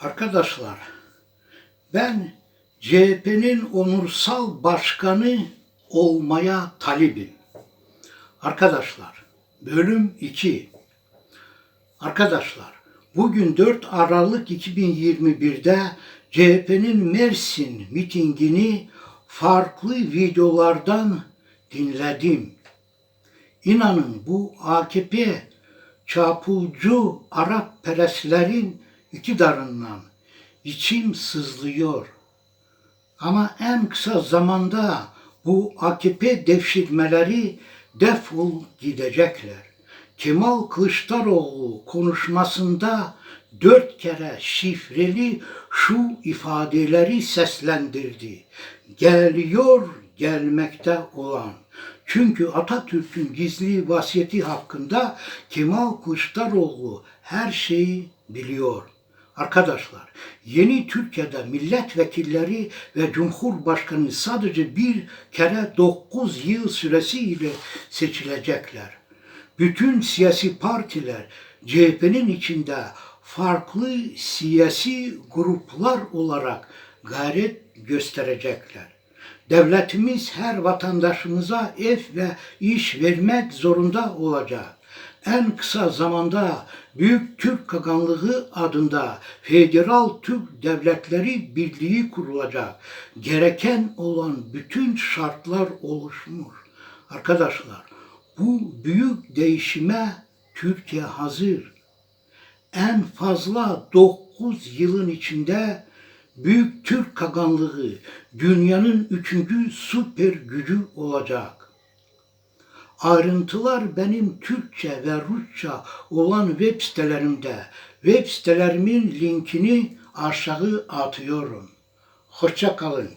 Arkadaşlar, ben CHP'nin onursal başkanı olmaya talibim. Arkadaşlar, bölüm 2. Arkadaşlar, bugün 4 Aralık 2021'de CHP'nin Mersin mitingini farklı videolardan dinledim. İnanın bu AKP çapulcu Arap perestlerin iktidarından içim sızlıyor. Ama en kısa zamanda bu AKP devşirmeleri defol gidecekler. Kemal Kılıçdaroğlu konuşmasında dört kere şifreli şu ifadeleri seslendirdi. Geliyor gelmekte olan. Çünkü Atatürk'ün gizli vasiyeti hakkında Kemal Kılıçdaroğlu her şeyi biliyor. Arkadaşlar, yeni Türkiye'de milletvekilleri ve cumhurbaşkanı sadece bir kere 9 yıl süresiyle seçilecekler. Bütün siyasi partiler CHP'nin içinde farklı siyasi gruplar olarak gayret gösterecekler. Devletimiz her vatandaşımıza ev ve iş vermek zorunda olacak. En kısa zamanda Büyük Türk Kaganlığı adında Federal Türk Devletleri Birliği kurulacak. Gereken olan bütün şartlar oluşmuş. Arkadaşlar bu büyük değişime Türkiye hazır. En fazla 9 yılın içinde Büyük Türk Kaganlığı dünyanın üçüncü süper gücü olacak. Ayrıntılar benim Türkçe ve Rusça olan web sitelerimde. Web sitelerimin linkini aşağı atıyorum. Hoşça kalın.